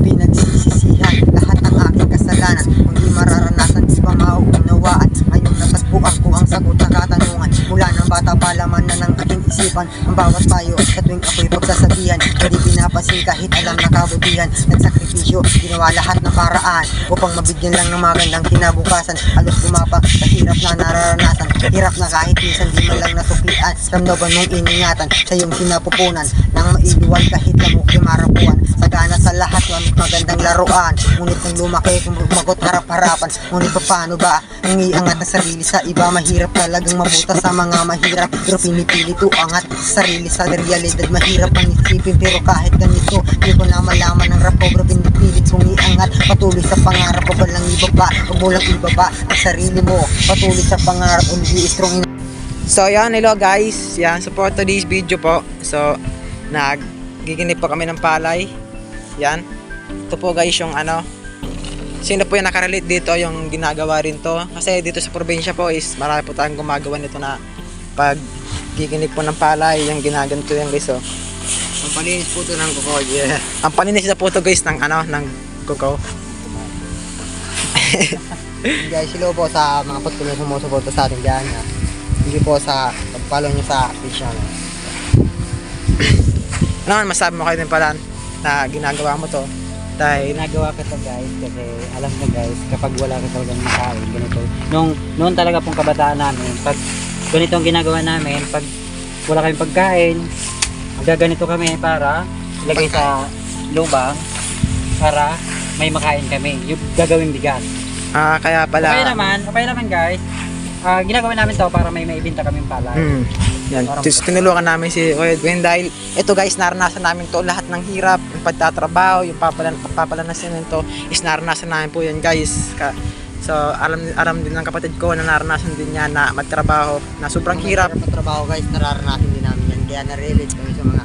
pinagsisisihan lahat ng aking kasalanan. Kung di mararanasan, di ba mauunawaan Ngayon natagpuan ko ang sagot ng katanungan. Mula ng bata pa laman na ng aking isipan Ang bawat payo sa tuwing ako'y pagsasabihan. Hindi pinapasin kahit alam na kabutihan Nagsakripisyo, ginawa lahat ng paraan Upang mabigyan lang ng magandang kinabukasan. Halos gumapang sa hirap na nararanasan. Hirap na kahit minsan di man lang nasuklian Ramdaman mong iningatan sa iyong sinapupunan Nang mailuwan kahit lamok yung marapuan. Sagana sa lahat, magandang laruan Ngunit nang lumaki, kung bumagot harap-harapan Ngunit paano ba ang iangat na sarili sa iba Mahirap talagang mabuta sa mga mahirap Pero pinipili to angat sa sarili sa realidad Mahirap ang isipin pero kahit ganito Di ko na malaman ng rap ko Pero pinipilit kong iangat Patuloy sa pangarap ko walang ibaba Huwag mo lang ibaba ang sarili mo Patuloy sa pangarap Hindi strong in So yan, hello guys. Yan, support to this video po. So, naggiginip po kami ng palay. Yan. Ito po guys yung ano. Sino po yung nakarelate dito yung ginagawa rin to. Kasi dito sa probinsya po is marami po tayong gumagawa nito na pag giginip po ng palay, yung ginaganto yan guys oh. Ang palinis po to ng kuko Yeah Ang paninis na po to guys ng ano, ng kuko. Guys, hello po sa mga patuloy sumusuporta sa atin dyan. ah. Hindi po sa pag-follow nyo sa page namin. Ano masabi mo kayo din pala na ginagawa mo to? Dahil ginagawa ko to guys kasi alam nyo guys kapag wala ka talagang makain ganito. Nung noon talaga pong kabataan namin pag ganito ang ginagawa namin pag wala kaming pagkain magaganito kami para ilagay sa lubang para may makain kami. Yung gagawing bigas. Ah kaya pala. Okay naman okay naman guys. Ah, ginagawa namin to para may maibinta kaming palay. Mm. Yan. Tis- tinulungan namin si Edwin dahil ito guys, naranasan namin to lahat ng hirap, yung pagtatrabaho, yung papalan, papalanasin nito is naranasan namin po yan guys. Ka, so alam alam din ng kapatid ko na naranasan din niya na magtrabaho na sobrang hirap. Ang trabaho guys, nararanasan din namin yan. Kaya na-relate kami sa mga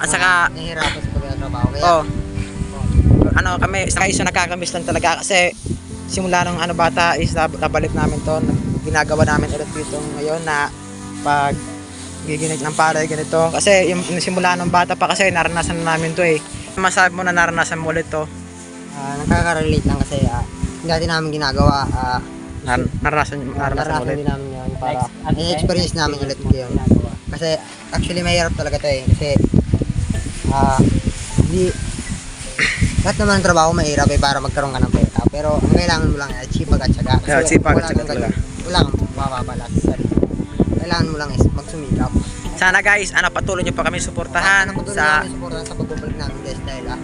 At saka mga nahihirapan sa pagtatrabaho. Kaya, oh, ano kami, sa isa nakakamiss lang talaga kasi simula nung ano bata is nab- nabalik namin to, nag- ginagawa namin ulit dito ngayon na pag giginig ng palay ganito. Kasi yung, simula nung bata pa kasi naranasan na namin to eh. Masabi mo na naranasan mo ulit to. ah, nakaka-relate lang kasi ah, dati namin ginagawa. ah, Nar- naranasan, naranasan mo naranasan ulit. din namin yun para Next, at i-experience namin ulit mo yun. ginagawa. Kasi actually mahirap talaga to eh. Kasi ah hindi lahat naman ng trabaho mahirap eh para magkaroon ka ng pera. Pero ang kailangan mo lang ay sipag at syaga. Yeah, sipag at wala syaga talaga. Wala kang mapapalas sa sarili. Kailangan mo lang is magsumikap. Sana guys, ano patuloy niyo pa kami suportahan Ano sa suportahan sa pagbabalik namin guys dahil ah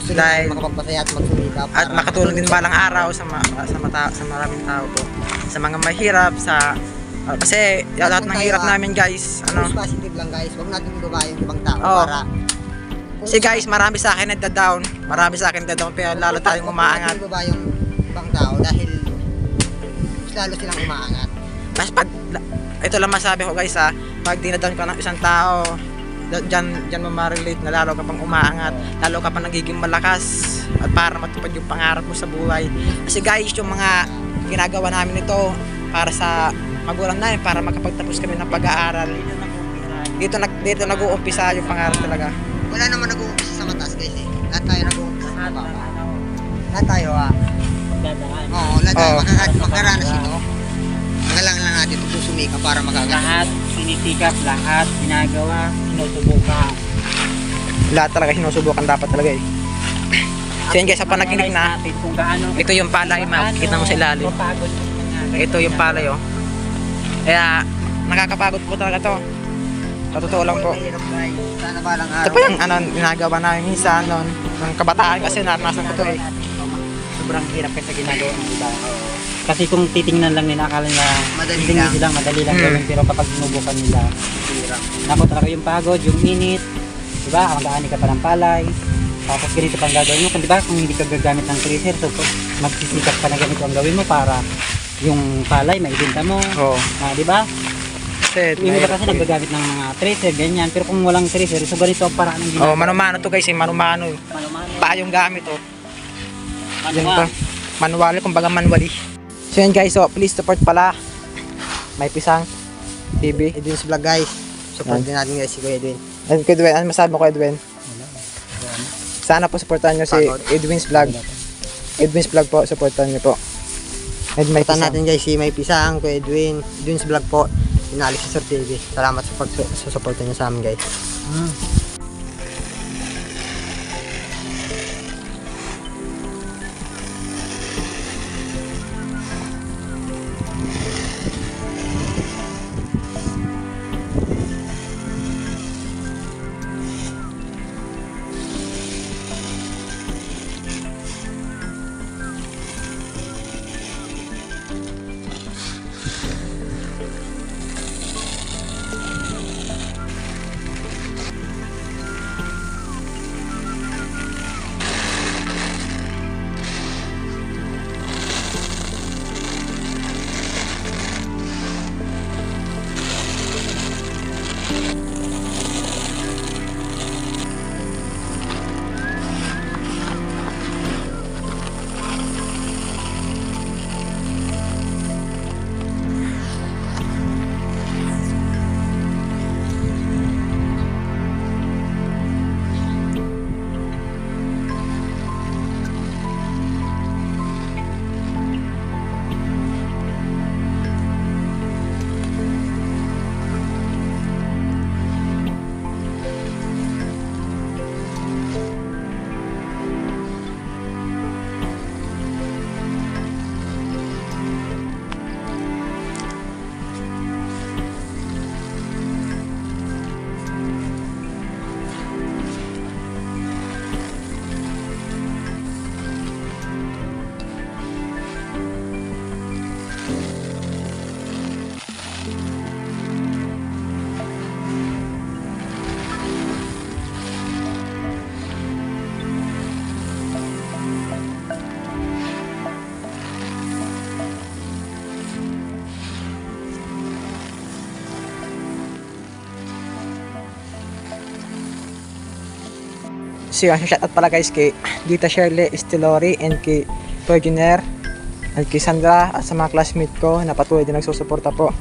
gusto Dahil- makapagpasaya at magsumikap. at makatulong din balang araw sa ma- sa mata sa maraming tao po. Sa mga mahirap sa ah, kasi lahat ng hirap namin guys, ano positive lang guys. Huwag natin ibaba yung ibang tao Oo. para Si guys, marami sa akin nagda-down. Marami sa akin nagda-down pero lalo tayong umaangat. Huwag natin ibaba yung ibang tao dahil lalo silang umaangat. Mas pag ito lang masabi ko guys ha, pag dinadown ka ng isang tao, dyan, dyan mo ma-relate na lalo ka pang umaangat, lalo ka pang nagiging malakas at para matupad yung pangarap mo sa buhay. Kasi guys, yung mga ginagawa namin ito para sa magulang namin, para makapagtapos kami ng pag-aaral. Dito, nag, dito nag-uumpisa yung pangarap talaga. Wala naman nag-uumpisa sa mataas guys eh. Lahat tayo nag-uumpisa sa Lahat baba. na Lahat tayo ah. dadaan. Oo, lahat tayo Oo. makaka- makaranas ito. Natin susumika para makagawa. Lahat sinisikap, lahat ginagawa, sinusubukan. Lahat talaga sinusubukan dapat talaga eh. So yun guys, sa panaginip na, kung gaano ito yung palay, makikita mo sa ilalim. Ito yung palay oh. Kaya nakakapagod po talaga to. Sa totoo lang po. Mahirap guys. Sana balang Ito araw. pa yung ano, ginagawa namin minsan noon. Ng kabataan kasi naranasan ko to eh. Sobrang hirap kasi ginagawa ng iba. Kasi kung titingnan lang nila, akala nila Madali lang. silang madali lang Hmm. gawin. Pero kapag sinubukan nila. Nako talaga yung pagod, yung init, di ba? Mag-aani ka pa ng palay. Tapos ganito pang gagawin mo. Kung di ba, kung hindi ka gagamit ng tracer, so magsisikap ka na ganito ang gawin mo para yung palay maibenta mo. Oo. Ah, di ba? Kasi, Yung iba kasi naggagamit ng mga tracer, ganyan. Pero kung walang tracer, so ganito ang paraan ng Oh, manumano to guys, eh, manumano. eh. Manumano. Pa yung gamit oh. Manual. Manual, kumbaga manually. So yun guys, so please support pala. May pisang TV. Edwin's vlog guys. Support Yan. din natin guys si Kuya Edwin. And Kuya Edwin, ano masabi mo Kuya Edwin? Sa Sana po supportahan nyo si. Edwin's Vlog. Edwin's Vlog po, supportahan nyo po. And may pisang. natin guys si May Pisang, Kuya Edwin, Edwin's vlog po, Inalis sa Sir TV. Salamat sa pag-suporta niyo sa amin guys. So yun, shoutout pala guys kay Dita Shirley Estilori and kay Virginer and kay Sandra at sa mga classmate ko na patuloy din nagsusuporta po.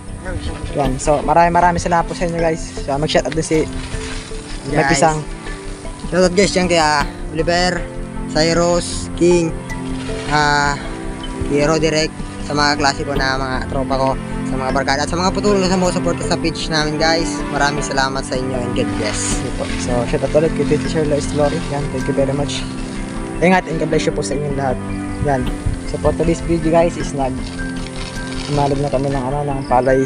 Yan. So maraming maraming salamat po sa inyo guys. So mag-shoutout din si Guys. Pisang. Shoutout guys yan kaya Oliver, Cyrus, King, ah, Hero Direct, sa mga klase ko na mga tropa ko, mga barkada, at sa mga patuloy na support sa page namin guys. Maraming salamat sa inyo and God bless. So shoutout ulit kay Dita Shirley Estilori. Yan. Thank you very much. Ingat and God bless you po sa inyong lahat. Yan. So for today's video guys is nag Sumalog na kami ng ano ng palay